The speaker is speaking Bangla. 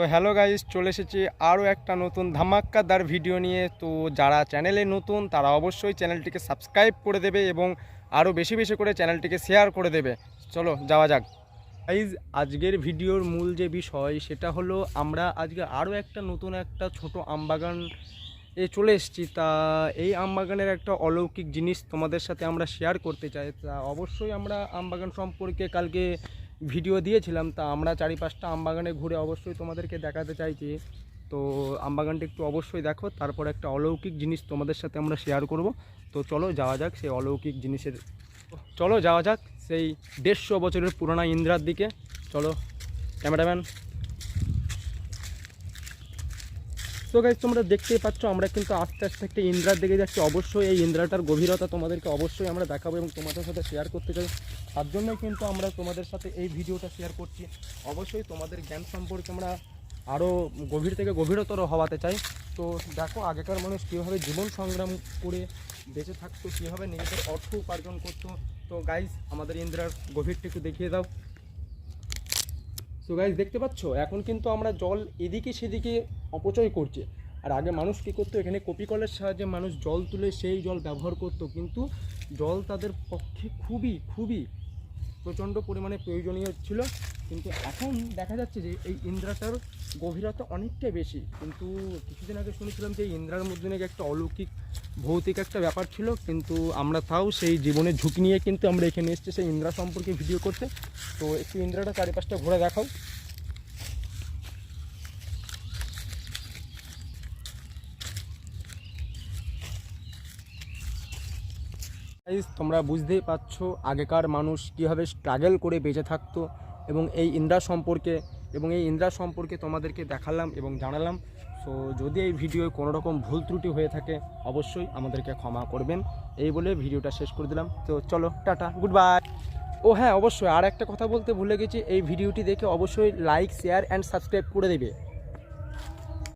তো হ্যালো গাইস, চলে এসেছি আরও একটা নতুন ধামাক্কাদার ভিডিও নিয়ে। তো যারা চ্যানেলে নতুন, তারা অবশ্যই চ্যানেলটিকে সাবস্ক্রাইব করে দেবে এবং আরও বেশি বেশি করে চ্যানেলটিকে শেয়ার করে দেবে। চলো, যাওয়া যাক। গাইজ আজকের ভিডিওর মূল যে বিষয়, সেটা হলো আমরা আজকে আরও একটা নতুন একটা ছোট আমবাগান এ চলে এসেছি। তা এই আমবাগানের একটা অলৌকিক জিনিস তোমাদের সাথে আমরা শেয়ার করতে চাই। তা অবশ্যই আমরা আমবাগান সম্পর্কে কালকে ভিডিও দিয়েছিলাম, তা আমরা চারিপাশটা আমবাগানে ঘুরে অবশ্যই তোমাদেরকে দেখাতে চাইছি। তো আমবাগানটা একটু অবশ্যই দেখো, তারপর একটা অলৌকিক জিনিস তোমাদের সাথে আমরা শেয়ার করব। তো চলো যাওয়া যাক সেই অলৌকিক জিনিসের। চলো যাওয়া যাক সেই দেড়শো বছরের পুরোনো ইন্দ্রার দিকে। চলো, ক্যামেরাম্যান। তো গাইজ তোমরা দেখতেই পাচ্ছ, আমরা কিন্তু আস্তে আস্তে একটা ইন্দ্রার দিকে যাচ্ছি। অবশ্যই এই ইন্দ্রাটার গভীরতা তোমাদেরকে অবশ্যই আমরা দেখাবো এবং তোমাদের সাথে শেয়ার করতে চাই। তার জন্যই কিন্তু আমরা তোমাদের সাথে এই ভিডিওটা শেয়ার করছি। অবশ্যই তোমাদের জ্ঞান সম্পর্কে আমরা আরও গভীর থেকে গভীরতর হওয়াতে চাই। তো দেখো, আগেকার মানুষ কীভাবে জীবন সংগ্রাম করে বেঁচে থাকতো, কীভাবে নিজেদের অর্থ উপার্জন করতো। তো গাইজ আমাদের ইন্দ্রার গভীরটা একটু দেখিয়ে দাও। তো গাইজ দেখতে পাচ্ছ? এখন কিন্তু আমরা জল এদিকে সেদিকে অপচয় করছে। আর আগে মানুষ কী করতো? এখানে কপিকলের সাহায্যে মানুষ জল তুলে সেই জল ব্যবহার করত। কিন্তু জল তাদের পক্ষে খুবই খুবই প্রচণ্ড পরিমাণে প্রয়োজনীয় ছিল। কিন্তু এখন দেখা যাচ্ছে যে এই ইন্দ্রাটার গভীরতা অনেকটাই বেশি। কিন্তু কিছুদিন আগে শুনেছিলাম যে ইন্দ্রার মধ্যে নাকি একটা অলৌকিক, ভৌতিক একটা ব্যাপার ছিল। কিন্তু আমরা তাও সেই জীবনের ঝুঁকি নিয়ে কিন্তু আমরা এখানে এসেছি সেই ইন্দ্রা সম্পর্কে ভিডিও করতে। তো একটু ইন্দ্রাটা চারিপাশটা ঘুরে দেখাও। তোমরা বুঝতেই পারছ, আগেকার মানুষ কীভাবে স্ট্রাগল করে বেঁচে থাকতো। এবং এই ইন্দ্রা সম্পর্কে, এবং এই ইন্দ্রা সম্পর্কে তোমাদেরকে দেখালাম এবং জানালাম। সো যদি এই ভিডিওয় কোনো রকম ভুল ত্রুটি হয়ে থাকে, অবশ্যই আমাদেরকে ক্ষমা করবেন। এই বলে ভিডিওটা শেষ করে দিলাম। তো চলো, টাটা গুড বাই ও হ্যাঁ অবশ্যই। আর একটা কথা বলতে ভুলে গেছি, এই ভিডিওটি দেখে অবশ্যই লাইক শেয়ার অ্যান্ড সাবস্ক্রাইব করে দেবে।